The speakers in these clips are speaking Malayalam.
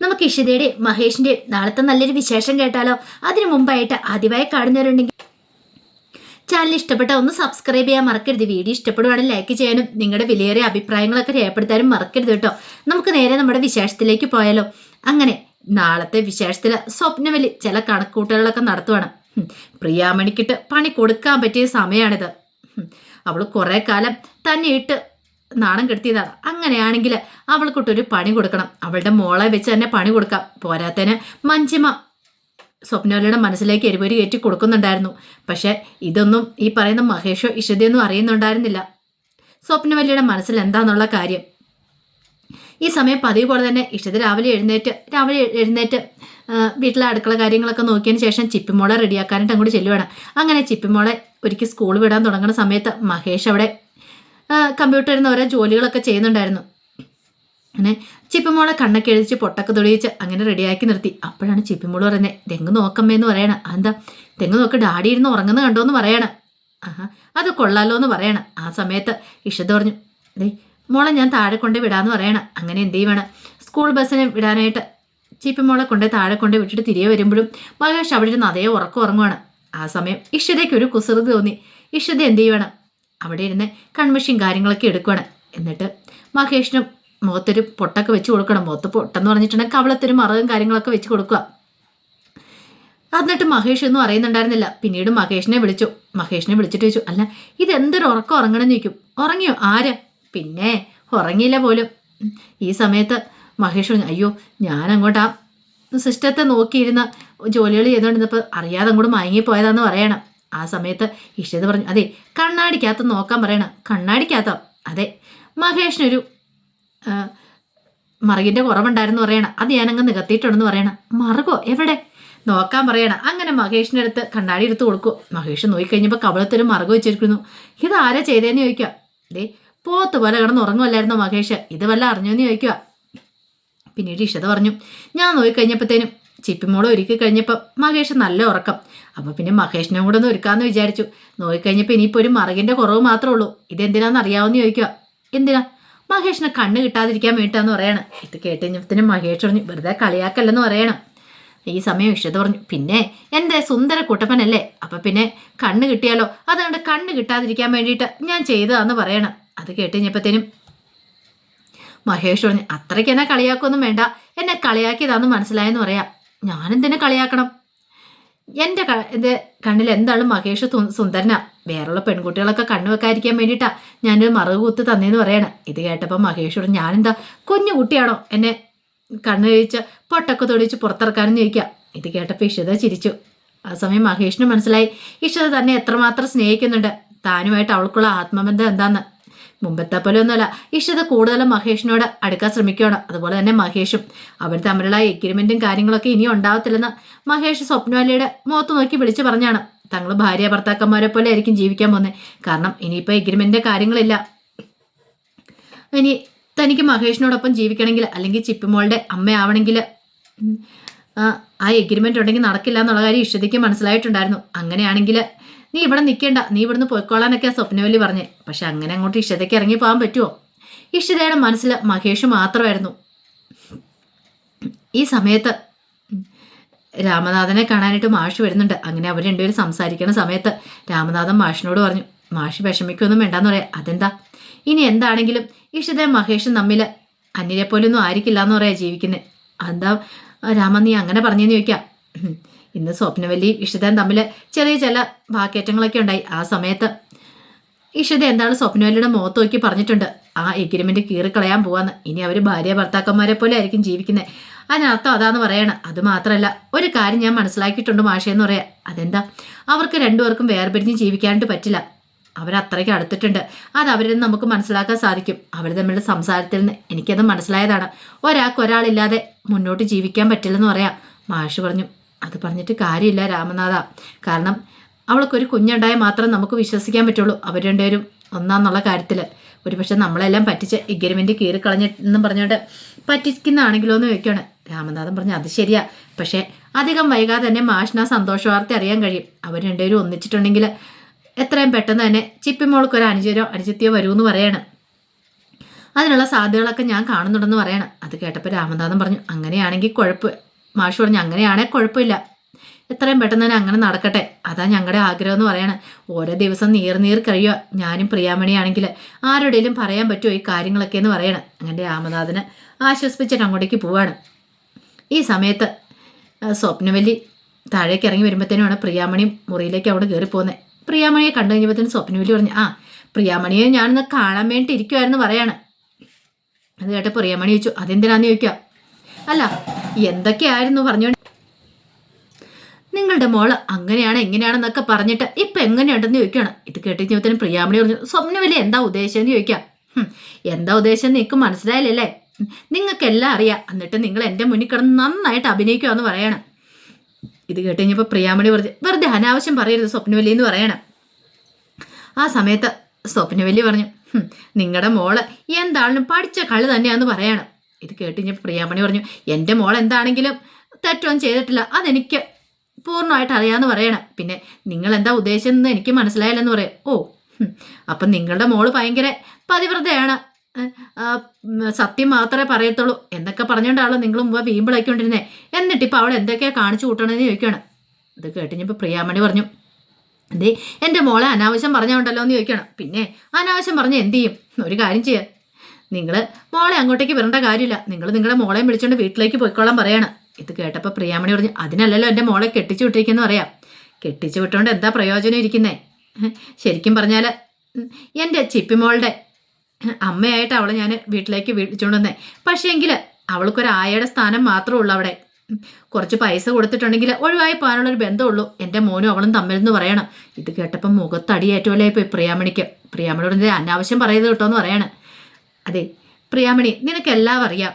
നമുക്ക് ഇഷിതയുടെ മഹേഷിന്റെ നാളത്തെ നല്ലൊരു വിശേഷം കേട്ടാലോ? അതിനു മുമ്പായിട്ട് ആദ്യമായി കാണുന്നവരുണ്ടെങ്കിൽ ചാനൽ ഇഷ്ടപ്പെട്ട ഒന്ന് സബ്സ്ക്രൈബ് ചെയ്യാൻ മറക്കരുത്. വീഡിയോ ഇഷ്ടപ്പെടുവാണെങ്കിൽ ലൈക്ക് ചെയ്യാനും നിങ്ങളുടെ വിലയേറിയ അഭിപ്രായങ്ങളൊക്കെ രേഖപ്പെടുത്താനും മറക്കരുത് കേട്ടോ. നമുക്ക് നേരെ നമ്മുടെ വിശേഷത്തിലേക്ക് പോയാലോ? അങ്ങനെ നാളത്തെ വിശേഷത്തിൽ സ്വപ്നവലി ചില കണക്കൂട്ടലുകളൊക്കെ നടത്തുവാണ്. പ്രിയാമണിക്കിട്ട് പണി കൊടുക്കാൻ പറ്റിയ സമയമാണിത് അവൾ കുറേ കാലം തന്നെ ഇട്ട് നാണം കെടുത്തിയതാണ് അങ്ങനെയാണെങ്കിൽ അവൾക്കൊട്ടൊരു പണി കൊടുക്കണം. അവളുടെ മോളെ വെച്ച് തന്നെ പണി കൊടുക്കാം. പോരാത്തതിന് മഞ്ചിമ സ്വപ്നവലയുടെ മനസ്സിലേക്ക് എരിപൊരി കയറ്റി കൊടുക്കുന്നുണ്ടായിരുന്നു. പക്ഷെ ഇതൊന്നും ഈ പറയുന്ന മഹേഷോ ഇഷതയൊന്നും അറിയുന്നുണ്ടായിരുന്നില്ല. സ്വപ്നവല്ലിയുടെ മനസ്സിൽ എന്താണെന്നുള്ള കാര്യം. ഈ സമയം പതിവ് പോലെ തന്നെ ഇഷ്ടത്തിൽ രാവിലെ എഴുന്നേറ്റ് രാവിലെ എഴുന്നേറ്റ് വീട്ടിലെ അടുക്കള കാര്യങ്ങളൊക്കെ നോക്കിയതിന് ശേഷം ചിപ്പിമോളെ റെഡിയാക്കാനായിട്ട് അങ്ങോട്ട് ചെല്ലുവാണ്. അങ്ങനെ ചിപ്പിമോളെ ഒരിക്കൽ സ്കൂൾ വിടാൻ തുടങ്ങുന്ന സമയത്ത് മഹേഷ് അവിടെ കമ്പ്യൂട്ടറിൽ നിന്ന് ഓരോ ജോലികളൊക്കെ ചെയ്യുന്നുണ്ടായിരുന്നു. അങ്ങനെ ചിപ്പിമോളെ കണ്ണൊക്കെ എഴുതിച്ച് പൊട്ടൊക്കെ തൊടിയിച്ച് അങ്ങനെ റെഡിയാക്കി നിർത്തി. അപ്പോഴാണ് ചിപ്പിമോൾ പറയുന്നത് തെങ്ങ് നോക്കമ്മേ എന്ന് പറയണ. എന്താ തെങ്ങ് നോക്ക് ഡാഡി ഇരുന്ന് ഉറങ്ങുന്ന കണ്ടോ എന്ന് പറയണം. ആഹാ അത് കൊള്ളാലോ എന്ന് പറയണം. ആ സമയത്ത് ഇഷത്ത് പറഞ്ഞു ദേ മോളെ ഞാൻ താഴെ കൊണ്ട് വിടാന്ന് പറയണം. അങ്ങനെ എന്ത് ചെയ്യുവാണ് സ്കൂൾ ബസ്സിന് വിടാനായിട്ട് ചിപ്പിമോളെ കൊണ്ട് താഴെ കൊണ്ട് വിട്ടിട്ട് തിരികെ വരുമ്പോഴും മഹേഷ് അവിടെ ഇരുന്ന് അതേ ഉറക്കം ഉറങ്ങുവാണ്. ആ സമയം ഇഷ്ടതയ്ക്ക് ഒരു കുസൃതി തോന്നി. ഇഷ്ടത എന്ത് ചെയ്യുവാണ് അവിടെ ഇരുന്ന് കൺമഷിയും കാര്യങ്ങളൊക്കെ എടുക്കുകയാണ് എന്നിട്ട് മഹേഷിന് മുഖത്തൊരു പൊട്ടൊക്കെ വെച്ച് കൊടുക്കണം. മുഖത്ത് പൊട്ടെന്ന് പറഞ്ഞിട്ടുണ്ടെങ്കിൽ കവളത്തൊരു മറകും കാര്യങ്ങളൊക്കെ വെച്ച് കൊടുക്കുക. എന്നിട്ട് മഹേഷ് ഒന്നും അറിയുന്നുണ്ടായിരുന്നില്ല. പിന്നീട് മഹേഷിനെ വിളിച്ചു. മഹേഷിനെ വിളിച്ചിട്ട് ചോദിച്ചു അല്ല ഇതെന്തൊരു ഉറക്കം ഉറങ്ങണമെന്ന് ചോദിക്കും. ഉറങ്ങിയോ? ആര്? പിന്നെ ഉറങ്ങിയില്ല പോലും. ഈ സമയത്ത് മഹേഷ് പറഞ്ഞു അയ്യോ ഞാൻ അങ്ങോട്ട് ആ സിസ്റ്റത്തെ നോക്കിയിരുന്ന ജോലികൾ ചെയ്തുകൊണ്ടിരുന്നപ്പോൾ അറിയാതെ അങ്ങോട്ട് മയങ്ങിപ്പോയതാന്ന് പറയണം. ആ സമയത്ത് ഇഷ്ടത് പറഞ്ഞു അതെ കണ്ണാടിക്കകത്ത് നോക്കാൻ പറയണം. കണ്ണാടിക്കകത്തോ? അതെ. മഹേഷിനൊരു മറുകിന്റെ കുറവുണ്ടായിരുന്നു പറയണം. അത് ഞാനങ്ങ് നികത്തിയിട്ടുണ്ടെന്ന് പറയണം. മറുകോ? എവിടെ? നോക്കാൻ പറയണം. അങ്ങനെ മഹേഷിന്റെ അടുത്ത് കണ്ണാടി എടുത്ത് കൊടുക്കും. മഹേഷ് നോക്കിക്കഴിഞ്ഞപ്പോൾ കവളത്തിൽ മറുക വെച്ചിരിക്കുന്നു. ഇത് ആരാ ചെയ്തേന്ന് ചോദിക്കുക? ദേ പോത്ത് പോലെ കിടന്ന് ഉറങ്ങുമല്ലായിരുന്നോ മഹേഷ്? ഇത് വല്ല അറിഞ്ഞോന്ന് ചോദിക്കുക. പിന്നീട് ഇഷത പറഞ്ഞു ഞാൻ നോക്കിക്കഴിഞ്ഞപ്പോഴത്തേനും ചിപ്പിമോളെ ഒരുക്കി കഴിഞ്ഞപ്പോൾ മഹേഷ് നല്ല ഉറക്കം. അപ്പോൾ പിന്നെ മഹേഷിനെ കൂടെ ഒന്ന് ഒരുക്കാമെന്ന് വിചാരിച്ചു. നോക്കിക്കഴിഞ്ഞപ്പോൾ ഇനിയിപ്പോൾ ഒരു മറുകിന്റെ കുറവ് മാത്രമേ ഉള്ളൂ. ഇതെന്തിനാന്ന് അറിയാവുന്ന ചോദിക്കുക. എന്തിനാ? മഹേഷിനെ കണ്ണ് കിട്ടാതിരിക്കാൻ വേണ്ടിയിട്ടാന്ന് പറയണം. ഇത് കേട്ടുകഴിഞ്ഞപ്പത്തിന് മഹേഷ് പറഞ്ഞു വെറുതെ കളിയാക്കല്ലെന്ന് പറയണം. ഈ സമയം ഇഷ്ടത പറഞ്ഞു പിന്നെ എന്റെ സുന്ദര കുട്ടപ്പനല്ലേ? അപ്പം പിന്നെ കണ്ണ് കിട്ടിയാലോ? അതുകൊണ്ട് കണ്ണ് കിട്ടാതിരിക്കാൻ വേണ്ടിയിട്ട് ഞാൻ ചെയ്തതാന്ന് പറയണം. അത് കേട്ടുകഴിഞ്ഞപ്പത്തേനും മഹേഷ് പറഞ്ഞു അത്രയ്ക്ക് എന്നെ കളിയാക്കൊന്നും വേണ്ട. എന്നെ കളിയാക്കിയതാന്ന് മനസ്സിലായെന്ന് പറയാം. ഞാനെന്തിനെ കളിയാക്കണം? എന്റെ എന്റെ കണ്ണിൽ എന്താണ് മഹേഷ് സുന്ദരന? വേറെയുള്ള പെൺകുട്ടികളൊക്കെ കണ്ണു വെക്കാതിരിക്കാൻ വേണ്ടിയിട്ടാ ഞാനൊരു മറുക കുത്ത് തന്നേന്ന് പറയണം. ഇത് കേട്ടപ്പോൾ മഹേഷോട് ഞാനെന്താ കുഞ്ഞു കുട്ടിയാണോ എന്നെ കണ്ണു കഴിച്ച് പൊട്ടൊക്കെ തൊടിച്ച് പുറത്തിറക്കാനെന്ന് ചോദിക്കാം? ഇത് കേട്ടപ്പോൾ ഇഷിത ചിരിച്ചു. ആ സമയം മഹേഷിന് മനസ്സിലായി. ഇഷിത തന്നെ എത്രമാത്രം സ്നേഹിക്കുന്നുണ്ട്. താനുമായിട്ട് അവൾക്കുള്ള ആത്മബന്ധം എന്താന്ന്? മുമ്പത്തെ പോലെ ഒന്നുമല്ല ഇഷിത കൂടുതലും മഹേഷിനോട് അടുക്കാൻ ശ്രമിക്കുകയാണ്. അതുപോലെ തന്നെ മഹേഷും. അവർ തമ്മിലുള്ള എഗ്രിമെന്റും കാര്യങ്ങളൊക്കെ ഇനിയും ഉണ്ടാവത്തില്ലെന്ന് മഹേഷ് സ്വപ്നവാലിയുടെ മുഖത്ത് നോക്കി വിളിച്ചു പറഞ്ഞാണ്. തങ്ങൾ ഭാര്യ ഭർത്താക്കന്മാരെ പോലെ ആയിരിക്കും ജീവിക്കാൻ പോകുന്നത് കാരണം ഇനിയിപ്പോൾ എഗ്രിമെന്റിന്റെ കാര്യങ്ങളില്ല. ഇനി തനിക്ക് മഹേഷിനോടൊപ്പം ജീവിക്കണമെങ്കിൽ അല്ലെങ്കിൽ ചിപ്പിമോളുടെ അമ്മയാവണമെങ്കിൽ ആ എഗ്രിമെന്റ് ഉണ്ടെങ്കിൽ നടക്കില്ല എന്നുള്ള കാര്യം ഇഷ്ടതയ്ക്ക് മനസ്സിലായിട്ടുണ്ടായിരുന്നു. അങ്ങനെയാണെങ്കിൽ നീ ഇവിടെ നിൽക്കേണ്ട നീ ഇവിടുന്ന് പോയിക്കോളാനൊക്കെ സ്വപ്നവല്ലി പറഞ്ഞേ. പക്ഷെ അങ്ങനെ അങ്ങോട്ട് ഇഷ്ടതയ്ക്ക് ഇറങ്ങി പോകാൻ പറ്റുമോ ഇഷ്ടതയുടെ മനസ്സിൽ മഹേഷ് മാത്രമായിരുന്നു. ഈ സമയത്ത് രാമനാഥനെ കാണാനായിട്ട് മാഷ് വരുന്നുണ്ട്. അങ്ങനെ അവർ രണ്ടുപേരും സംസാരിക്കുന്ന സമയത്ത് രാമനാഥൻ മാഷിനോട് പറഞ്ഞു മാഷ് വിഷമിക്കൊന്നും വേണ്ടാന്ന് പറയാം. അതെന്താ? ഇനി എന്താണെങ്കിലും ഇഷ്ടത മഹേഷും തമ്മിൽ അന്യരെ പോലൊന്നും ആയിരിക്കില്ല എന്ന് പറയാ ജീവിക്കുന്നത് എന്താ രാമൻ നീ അങ്ങനെ പറഞ്ഞെന്ന് ചോദിക്കാം. ഇന്ന് സ്വപ്നവല്ലിയും ഇഷിതയും തമ്മിൽ ചെറിയ ചില വാക്കേറ്റങ്ങളൊക്കെ ഉണ്ടായി ആ സമയത്ത്. ഇഷിത എന്താണ് സ്വപ്നവല്ലിയുടെ മുഖത്ത് നോക്കി പറഞ്ഞിട്ടുണ്ട്? ആ എഗ്രിമെന്റ് കീറിക്കളയാൻ പോവാന്ന്. ഇനി അവർ ഭാര്യ ഭർത്താക്കന്മാരെ പോലെ ആയിരിക്കും ജീവിക്കുന്നത് അതിനർത്ഥം അതാന്ന് പറയണം. അത് മാത്രമല്ല ഒരു കാര്യം ഞാൻ മനസ്സിലാക്കിയിട്ടുണ്ട് മാഷയെന്ന് പറയാം. അതെന്താ? അവർക്ക് രണ്ടുപേർക്കും വേർപിരിഞ്ഞ് ജീവിക്കാനായിട്ട് പറ്റില്ല. അവരത്രയ്ക്ക് അടുത്തിട്ടുണ്ട്. അത് അവരിൽ നിന്ന് നമുക്ക് മനസ്സിലാക്കാൻ സാധിക്കും. അവർ തമ്മിലുള്ള സംസാരത്തിൽ നിന്ന് എനിക്കത് മനസ്സിലായതാണ്. ഒരാൾക്ക് ഒരാളില്ലാതെ മുന്നോട്ട് ജീവിക്കാൻ പറ്റില്ലെന്ന് പറയാം. മാഷ് പറഞ്ഞു അത് പറഞ്ഞിട്ട് കാര്യമില്ല രാമനാഥ. കാരണം അവൾക്കൊരു കുഞ്ഞുണ്ടായാൽ മാത്രം നമുക്ക് വിശ്വസിക്കാൻ പറ്റുള്ളൂ അവർ രണ്ടുപേരും ഒന്നാന്നുള്ള കാര്യത്തിൽ ഒരുപക്ഷെ നമ്മളെല്ലാം പറ്റിച്ച് എഗ്രിമെന്റ് കീറിക്കളഞ്ഞെന്നും പറഞ്ഞുകൊണ്ട് പറ്റിക്കുന്നതാണെങ്കിലോ എന്ന് ചോദിക്കുകയാണ്. രാമനാഥൻ പറഞ്ഞു അത് ശരിയാ. പക്ഷേ അധികം വൈകാതെ തന്നെ മാഷിന് ആ അറിയാൻ കഴിയും. അവർ രണ്ടുപേരും ഒന്നിച്ചിട്ടുണ്ടെങ്കിൽ എത്രയും പെട്ടെന്ന് തന്നെ ചിപ്പിമോൾക്ക് ഒരു അനുചരോ വരൂ എന്ന് പറയണം. അതിനുള്ള സാധ്യതകളൊക്കെ ഞാൻ കാണുന്നുണ്ടെന്ന് പറയണം. അത് കേട്ടപ്പോൾ രാമനാഥൻ പറഞ്ഞു അങ്ങനെയാണെങ്കിൽ കുഴപ്പം. മാഷ് പറഞ്ഞു അങ്ങനെയാണേ കുഴപ്പമില്ല. എത്രയും പെട്ടെന്ന് തന്നെ അങ്ങനെ നടക്കട്ടെ. അതാ ഞങ്ങളുടെ ആഗ്രഹം എന്ന് പറയണം. ഓരോ ദിവസം നീർ നീർ കഴിയുക ഞാനും പ്രിയാമണിയാണെങ്കിൽ ആരുടെയും പറയാൻ പറ്റുമോ ഈ കാര്യങ്ങളൊക്കെ എന്ന് പറയണം. അങ്ങനെ രാമനാഥന് ആശ്വസിപ്പിച്ചിട്ട് അങ്ങോട്ടേക്ക് പോവാണ്. ഈ സമയത്ത് സ്വപ്നവല്ലി താഴേക്ക് ഇറങ്ങി വരുമ്പോഴത്തേനുമാണ് പ്രിയാമണി മുറിയിലേക്ക് അവിടെ കയറി പോകുന്നത് പ്രിയാമണിയെ കണ്ടു കഴിഞ്ഞപ്പോഴത്തേനും സ്വപ്നവല്ലി പറഞ്ഞു ആ പ്രിയാമണിയെ ഞാനൊന്ന് കാണാൻ വേണ്ടി ഇരിക്കുമായിരുന്നു പറയാണ്. അത് കേട്ട പ്രിയാമണി ചോദിച്ചു അതെന്തിനാന്ന് ചോദിക്കുക അല്ല എന്തൊക്കെയായിരുന്നു പറഞ്ഞു? നിങ്ങളുടെ മോൾ അങ്ങനെയാണ് എങ്ങനെയാണെന്നൊക്കെ പറഞ്ഞിട്ട് ഇപ്പൊ എങ്ങനെയുണ്ടെന്ന് ചോദിക്കുകയാണ്. ഇത് കേട്ടിരിക്കുമ്പോഴത്തേനും പ്രിയാമണി പറഞ്ഞു സ്വപ്നവല്ലി എന്താ ഉദ്ദേശം എന്ന് ചോദിക്കാം എന്താ ഉദ്ദേശം നിങ്ങൾക്ക് മനസ്സിലായില്ലല്ലേ? നിങ്ങൾക്കെല്ലാം അറിയാം. എന്നിട്ട് നിങ്ങൾ എന്റെ മുന്നിൽ കിടന്ന് നന്നായിട്ട് അഭിനയിക്കുകയെന്ന് പറയണം. ഇത് കേട്ട് കഴിഞ്ഞപ്പോൾ പ്രിയാമണി പറഞ്ഞു വെറുതെ അനാവശ്യം പറയരുത് സ്വപ്നവലി എന്ന് പറയണം. ആ സമയത്ത് സ്വപ്നവലി പറഞ്ഞു നിങ്ങളുടെ മോൾ എന്താണെങ്കിലും പഠിച്ച കളി തന്നെയാന്ന് പറയണം. ഇത് കേട്ട് ഞാൻ പ്രിയാമണി പറഞ്ഞു എന്റെ മോൾ എന്താണെങ്കിലും തെറ്റൊന്നും ചെയ്തിട്ടില്ല. അതെനിക്ക് പൂർണമായിട്ട് അറിയാമെന്ന് പറയണം. പിന്നെ നിങ്ങൾ എന്താ ഉദ്ദേശിച്ചതെന്ന് എനിക്ക് മനസ്സിലായില്ലെന്ന് പറയാം. ഓ അപ്പം നിങ്ങളുടെ മോൾ ഭയങ്കര പതിവ്രതയാണ്. സത്യം മാത്രമേ പറയത്തുള്ളൂ. എന്നൊക്കെ പറഞ്ഞുകൊണ്ടാണല്ലോ നിങ്ങൾ മുമ്പ് വീമ്പിളാക്കിക്കൊണ്ടിരുന്നേ എന്നിട്ട് ഇപ്പോൾ അവൾ എന്തൊക്കെയാ കാണിച്ചു കൂട്ടണമെന്ന് ചോദിക്കുകയാണ്. ഇത് കേട്ടിഞ്ഞപ്പോൾ പ്രിയാമണി പറഞ്ഞു എന്തേ എന്റെ മോളെ അനാവശ്യം പറഞ്ഞുണ്ടല്ലോ എന്ന് ചോദിക്കണം പിന്നെ അനാവശ്യം പറഞ്ഞ് എന്ത് ചെയ്യും? ഒരു കാര്യം ചെയ്യുക നിങ്ങൾ മോളെ അങ്ങോട്ടേക്ക് വരേണ്ട കാര്യമില്ല. നിങ്ങൾ നിങ്ങളുടെ മോളെ വിളിച്ചുകൊണ്ട് വീട്ടിലേക്ക് പോയിക്കോളാൻ പറയണം. ഇത് കേട്ടപ്പോൾ പ്രിയാമണി പറഞ്ഞു അതിനല്ലല്ലോ എന്റെ മോളെ കെട്ടിച്ചു വിട്ടിരിക്കുന്നു പറയാം. കെട്ടിച്ചു വിട്ടുകൊണ്ട് എന്താ പ്രയോജനം ഇരിക്കുന്നേ? ശരിക്കും പറഞ്ഞാൽ എന്റെ ചിപ്പിമോളുടെ അമ്മയായിട്ട് അവളെ ഞാൻ വീട്ടിലേക്ക് വിളിച്ചുകൊണ്ട് വന്നേ. പക്ഷേ എങ്കിൽ അവൾക്കൊരായയുടെ സ്ഥാനം മാത്രമേ ഉള്ളൂ അവിടെ. കുറച്ച് പൈസ കൊടുത്തിട്ടുണ്ടെങ്കിൽ ഒഴിവായി പോകാനുള്ളൊരു ബന്ധമുള്ളൂ. എന്റെ മോനും അവളും തമ്മിൽ എന്ന് പറയണം. ഇത് കേട്ടപ്പം മുഖത്തടിയേറ്റോലായി ഇപ്പോൾ പ്രിയാമണിക്ക്. പ്രിയാമണിയോട് അനാവശ്യം പറയുന്നത് കേട്ടോ എന്ന് പറയണം. അതെ പ്രിയാമണി നിനക്കെല്ലാം അറിയാം.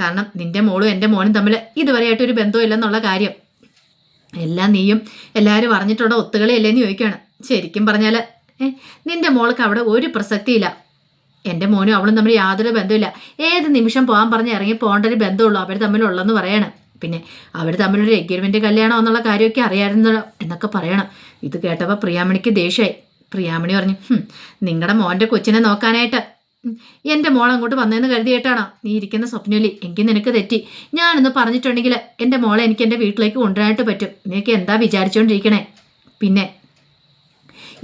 കാരണം നിന്റെ മോളും എന്റെ മോനും തമ്മിൽ ഇതുവരെയായിട്ട് ഒരു ബന്ധമില്ലെന്നുള്ള കാര്യം. എല്ലാം നീയും എല്ലാവരും അറിഞ്ഞിട്ടുള്ള ഒത്തുകളിയല്ലേന്ന് ചോദിക്കുകയാണ്. ശരിക്കും പറഞ്ഞാൽ നിന്റെ മോൾക്ക് അവിടെ ഒരു പ്രസക്തിയില്ല. എന്റെ മോനും അവളും തമ്മിൽ യാതൊരു ബന്ധമില്ല ഏത് നിമിഷം പോകാൻ പറഞ്ഞ് ഇറങ്ങി പോകേണ്ട ഒരു ബന്ധമുള്ളൂ അവർ തമ്മിലുള്ളതെന്ന് പറയണം. പിന്നെ അവർ തമ്മിലൊരു എഗ്രിമെന്റ് കല്യാണം എന്നുള്ള കാര്യമൊക്കെ അറിയാമായിരുന്നല്ലോ എന്നൊക്കെ പറയണം. ഇത് കേട്ടപ്പോൾ പ്രിയാമണിക്ക് ദേഷ്യമായി. പ്രിയാമണി പറഞ്ഞു നിങ്ങളുടെ മോന്റെ കൊച്ചിനെ നോക്കാനായിട്ട് എന്റെ മോൾ അങ്ങോട്ട് വന്നതെന്ന് കരുതിയിട്ടാണോ നീ ഇരിക്കുന്ന സ്വപ്നലി. എങ്കിൽ നിനക്ക് തെറ്റി. ഞാനൊന്ന് പറഞ്ഞിട്ടുണ്ടെങ്കിൽ എന്റെ മോളെ എനിക്ക് എന്റെ വീട്ടിലേക്ക് കൊണ്ടുവരാനായിട്ട് പറ്റും. നീക്ക് എന്താ വിചാരിച്ചുകൊണ്ടിരിക്കണേ പിന്നെ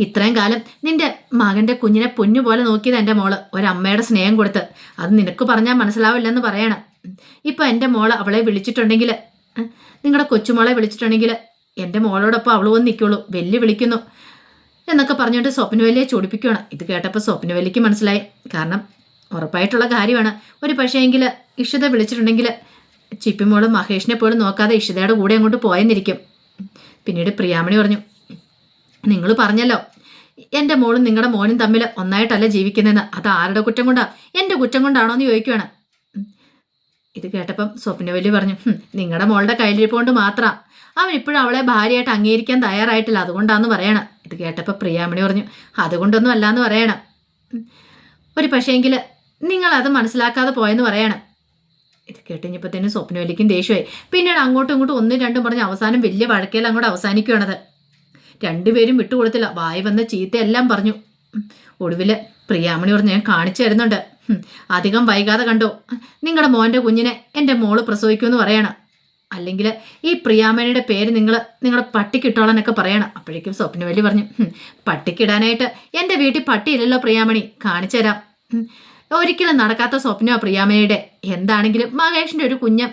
ഇത്രയും കാലം നിന്റെ മകന്റെ കുഞ്ഞിനെ പൊന്നു പോലെ നോക്കിയത് എന്റെ മോൾ. ഒരമ്മയുടെ സ്നേഹം കൊടുത്ത്. അത് നിനക്ക് പറഞ്ഞാൽ മനസ്സിലാവില്ലെന്ന് പറയണം. ഇപ്പം എന്റെ മോൾ അവളെ വിളിച്ചിട്ടുണ്ടെങ്കിൽ നിങ്ങളുടെ കൊച്ചുമോളെ വിളിച്ചിട്ടുണ്ടെങ്കിൽ എന്റെ മോളോടൊപ്പം അവൾ വന്ന് നിൽക്കുള്ളൂ വെല്ലു വിളിക്കുന്നു എന്നൊക്കെ പറഞ്ഞുകൊണ്ട് സ്വപ്നവല്ലിയെ ചൊടിപ്പിക്കുകയാണ് ഇത് കേട്ടപ്പോൾ സ്വപ്നവല്ലിക്ക് മനസ്സിലായി. കാരണം ഉറപ്പായിട്ടുള്ള കാര്യമാണ്. ഒരു പക്ഷേ എങ്കിൽ ഇഷിത വിളിച്ചിട്ടുണ്ടെങ്കിൽ ചിപ്പിമോളും മഹേഷിനെ പോലും നോക്കാതെ ഇഷിതയുടെ കൂടെ അങ്ങോട്ട് പോയെന്നിരിക്കും. പിന്നീട് പ്രിയാമണി പറഞ്ഞു നിങ്ങൾ പറഞ്ഞല്ലോ എന്റെ മോളും നിങ്ങളുടെ മോനും തമ്മിൽ ഒന്നായിട്ടല്ല ജീവിക്കുന്നതെന്ന്. അത് ആരുടെ കുറ്റം കൊണ്ടാ? എന്റെ കുറ്റം കൊണ്ടാണോ എന്ന് ചോദിക്കുകയാണ് ഇത് കേട്ടപ്പം സ്വപ്നവല്ലി പറഞ്ഞു നിങ്ങളുടെ മോളുടെ കയ്യിലിരിപ്പോണ്ട് മാത്രം. അവൻ ഇപ്പോഴും അവളെ ഭാര്യയായിട്ട് അംഗീകരിക്കാൻ തയ്യാറായിട്ടില്ല. അതുകൊണ്ടാണെന്ന് പറയണം. ഇത് കേട്ടപ്പോൾ പ്രിയാമണി പറഞ്ഞു അതുകൊണ്ടൊന്നും അല്ലാന്ന് പറയണം. ഒരു പക്ഷേങ്കിൽ നിങ്ങൾ അത് മനസ്സിലാക്കാതെ പോയെന്ന് പറയണം. ഇത് കേട്ടുകഴിഞ്ഞപ്പോൾ തന്നെ സ്വപ്നവലിക്കും ദേഷ്യമായി. പിന്നീട് അങ്ങോട്ടും ഇങ്ങോട്ടും ഒന്നും രണ്ടും പറഞ്ഞ് അവസാനം വലിയ വഴക്കേൽ അങ്ങോട്ട് അവസാനിക്കുകയാണത് രണ്ടുപേരും വിട്ടുകൊടുത്തില്ല. വായി വന്ന ചീത്തയെല്ലാം പറഞ്ഞു. ഒടുവിൽ പ്രിയാമണി പറഞ്ഞ് ഞാൻ കാണിച്ചു തരുന്നുണ്ട്. അധികം വൈകാതെ കണ്ടോ? നിങ്ങളുടെ മോന്റെ കുഞ്ഞിനെ എന്റെ മോൾ പ്രസവിക്കുമെന്ന് പറയണം. അല്ലെങ്കിൽ ഈ പ്രിയാമണിയുടെ പേര് നിങ്ങൾ നിങ്ങളുടെ പട്ടിക്കിട്ടോളാനൊക്കെ പറയണം. അപ്പോഴേക്കും സ്വപ്നവലി പറഞ്ഞു പട്ടിക്കിടാനായിട്ട് എന്റെ വീട്ടിൽ പട്ടിയില്ലല്ലോ പ്രിയാമണി കാണിച്ചു തരാം. ഒരിക്കലും നടക്കാത്ത സ്വപ്നമാണ് പ്രിയാമണിയുടെ എന്താണെങ്കിലും മഹേഷിന്റെ ഒരു കുഞ്ഞ്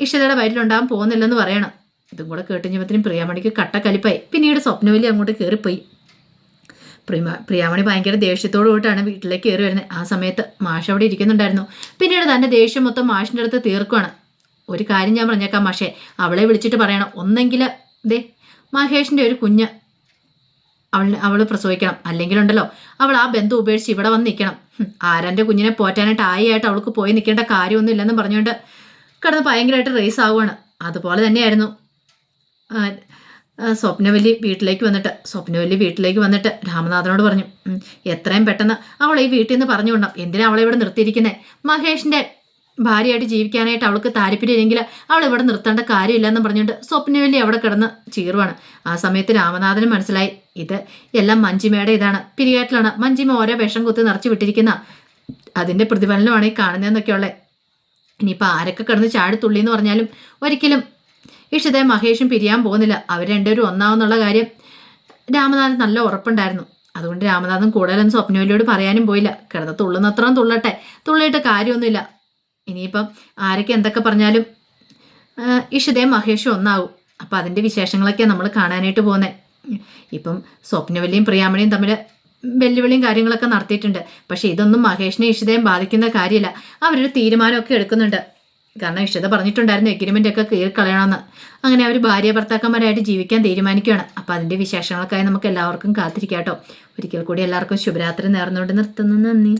ഇഷ്ടതയുടെ വയറ്റിലുണ്ടാകാൻ പോകുന്നില്ലെന്ന് പറയണം. ഇതും കൂടെ കേട്ടുകഴിഞ്ഞപ്പോഴത്തേനും പ്രിയാമണിക്ക് കട്ടക്കലിപ്പായി. പിന്നീട് സ്വപ്നവലി അങ്ങോട്ട് കയറിപ്പോയി പ്രിയ പ്രിയാമണി ഭയങ്കര ദേഷ്യത്തോടു കൂട്ടാണ് വീട്ടിലേക്ക് കയറി വരുന്നത്. ആ സമയത്ത് മാഷ് അവിടെ ഇരിക്കുന്നുണ്ടായിരുന്നു. പിന്നീട് തന്റെ ദേഷ്യം മൊത്തം മാഷിന്റെ അടുത്ത് തീർക്കുവാണ്. ഒരു കാര്യം ഞാൻ പറഞ്ഞേക്കാം പക്ഷേ അവളെ വിളിച്ചിട്ട് പറയണം. ഒന്നെങ്കിൽ ദേ മഹേഷിന്റെ ഒരു കുഞ്ഞ് അവൾ അവൾ പ്രസവിക്കണം. അല്ലെങ്കിലുണ്ടല്ലോ അവൾ ആ ബന്ധം ഉപേക്ഷിച്ച് ഇവിടെ വന്ന് നിൽക്കണം. ആരാന്റെ കുഞ്ഞിനെ പോറ്റാനായിട്ട് ആയിട്ട് അവൾക്ക് പോയി നിൽക്കേണ്ട കാര്യമൊന്നും ഇല്ലെന്ന് പറഞ്ഞുകൊണ്ട് കിടന്ന് ഭയങ്കരമായിട്ട് റേസ് ആവുകയാണ്. അതുപോലെ തന്നെയായിരുന്നു സ്വപ്നവല്ലി വീട്ടിലേക്ക് വന്നിട്ട്. സ്വപ്നവല്ലി വീട്ടിലേക്ക് വന്നിട്ട് രാമനാഥനോട് പറഞ്ഞു എത്രയും പെട്ടെന്ന് അവളെ ഈ വീട്ടിൽ നിന്ന് പറഞ്ഞു വിടണം എന്തിനാ അവളെ ഇവിടെ നിർത്തിയിരിക്കുന്നത് മഹേഷിന്റെ ഭാര്യയായിട്ട് ജീവിക്കാനായിട്ട് അവൾക്ക് താല്പര്യമില്ലെങ്കിൽ അവൾ ഇവിടെ നിർത്തേണ്ട കാര്യമില്ല എന്ന് പറഞ്ഞുകൊണ്ട് സ്വപ്നവല്ലി അവിടെ കിടന്ന് ചീറുവാണ്. ആ സമയത്ത് രാമനാഥന് മനസ്സിലായി ഇത് എല്ലാം മഞ്ജിമയുടെ ഇതാണ്. പിരിയാറ്റിലാണ്. മഞ്ജിമ ഓരോ വിഷം കുത്തി നിറച്ചു വിട്ടിരിക്കുന്ന അതിന്റെ പ്രതിഫലനമാണ് ഈ കാണുന്നതെന്നൊക്കെയുള്ളത് ഇനിയിപ്പോൾ ആരൊക്കെ കിടന്ന് ചാടിത്തുള്ളി എന്ന് പറഞ്ഞാലും ഒരിക്കലും ഇഷിതയും മഹേഷും പിരിയാൻ പോകുന്നില്ല. അവർ രണ്ടുപേരും ഒന്നാവെന്നുള്ള കാര്യം രാമനാഥൻ നല്ല ഉറപ്പുണ്ടായിരുന്നു. അതുകൊണ്ട് രാമനാഥൻ കൂടുതലൊന്നും സ്വപ്നവല്ലിയോട് പറയാനും പോയില്ല. കിടന്ന് തുള്ളുന്നത്രയും തുള്ളട്ടെ. തുള്ളിയിട്ട് കാര്യമൊന്നുമില്ല. ഇനിയിപ്പം ആരൊക്കെ എന്തൊക്കെ പറഞ്ഞാലും ഇഷുദേ മഹേഷും ഒന്നാവും. അപ്പം അതിന്റെ വിശേഷങ്ങളൊക്കെ നമ്മൾ കാണാനായിട്ട് പോകുന്നത് ഇപ്പം സ്വപ്നവല്ലിയും പ്രിയാമണിയും തമ്മിൽ വെല്ലുവിളിയും കാര്യങ്ങളൊക്കെ നടത്തിയിട്ടുണ്ട്. പക്ഷെ ഇതൊന്നും മഹേഷിനെ ഇഷിതയും ബാധിക്കുന്ന കാര്യമില്ല അവരൊരു തീരുമാനമൊക്കെ എടുക്കുന്നുണ്ട്. കാരണം ഇഷിത പറഞ്ഞിട്ടുണ്ടായിരുന്നു എഗ്രിമെന്റ് ഒക്കെ കീറിക്കളയണമെന്ന്. അങ്ങനെ അവർ ഭാര്യ ഭർത്താക്കന്മാരായിട്ട് ജീവിക്കാൻ തീരുമാനിക്കുകയാണ്. അപ്പോൾ അതിന്റെ വിശേഷങ്ങൾക്കായി നമുക്ക് എല്ലാവർക്കും കാത്തിരിക്കാം കേട്ടോ ഒരിക്കൽ കൂടി എല്ലാവർക്കും ശുഭരാത്രി നേർന്നുകൊണ്ട് നിർത്തുന്നു. നന്ദി.